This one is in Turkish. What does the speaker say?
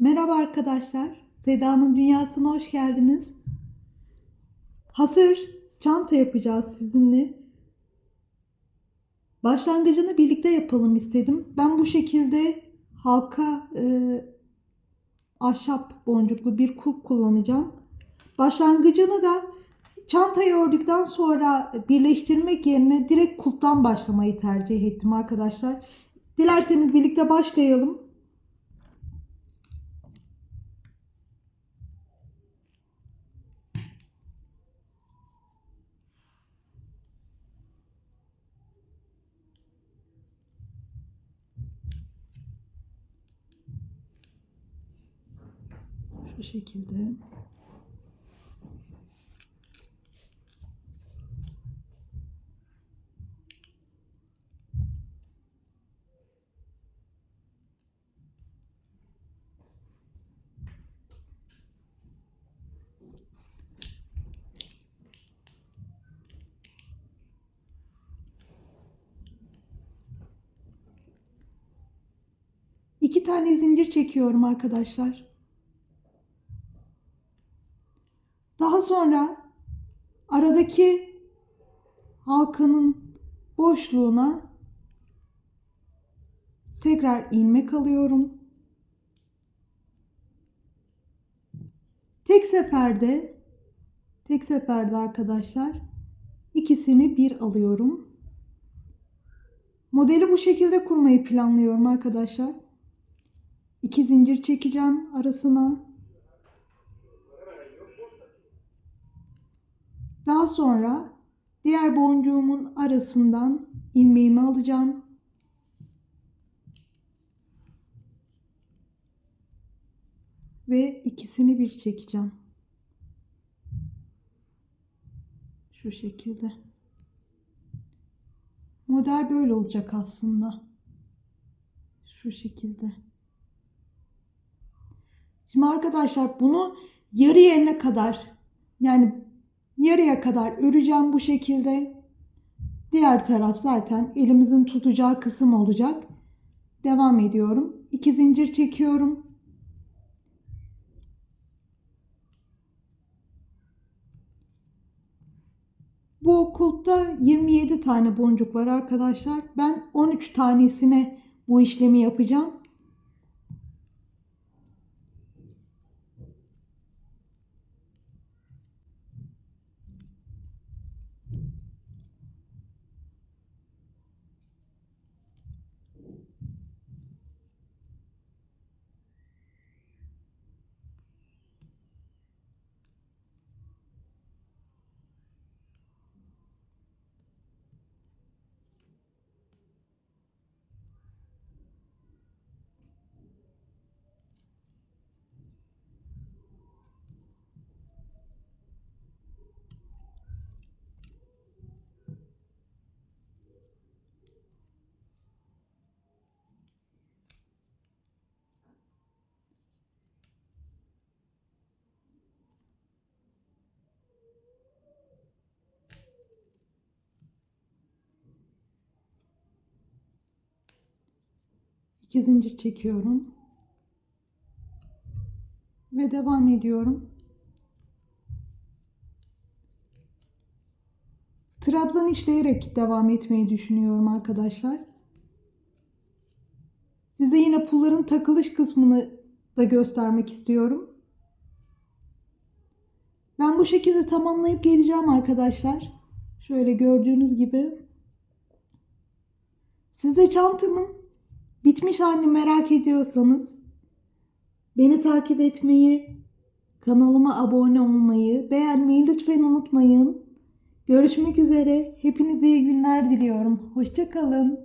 Merhaba arkadaşlar. Seda'nın dünyasına hoş geldiniz. Hasır çanta yapacağız sizinle. Başlangıcını birlikte yapalım istedim. Ben bu şekilde halka e, ahşap boncuklu bir kulp kullanacağım. Başlangıcını da çantayı ördükten sonra birleştirmek yerine direkt kulptan başlamayı tercih ettim arkadaşlar. Dilerseniz birlikte başlayalım. Şu şekilde. İki tane zincir çekiyorum arkadaşlar. Daha sonra aradaki halkanın boşluğuna tekrar ilmek alıyorum. Tek seferde tek seferde arkadaşlar ikisini bir alıyorum. Modeli bu şekilde kurmayı planlıyorum arkadaşlar. İki zincir çekeceğim arasına. Daha sonra diğer boncuğumun arasından ilmeğimi alacağım. Ve ikisini bir çekeceğim. Şu şekilde. Model böyle olacak aslında. Şu şekilde. Şimdi arkadaşlar bunu yarı yerine kadar yani yarıya kadar öreceğim bu şekilde. Diğer taraf zaten elimizin tutacağı kısım olacak. Devam ediyorum. İki zincir çekiyorum. Bu kulpta 27 tane boncuk var arkadaşlar. Ben 13 tanesine bu işlemi yapacağım. İki zincir çekiyorum. Ve devam ediyorum. Trabzan işleyerek devam etmeyi düşünüyorum arkadaşlar. Size yine pulların takılış kısmını da göstermek istiyorum. Ben bu şekilde tamamlayıp geleceğim arkadaşlar. Şöyle gördüğünüz gibi. Siz de çantamın bitmiş halini merak ediyorsanız beni takip etmeyi, kanalıma abone olmayı, beğenmeyi lütfen unutmayın. Görüşmek üzere. Hepinize iyi günler diliyorum. Hoşçakalın.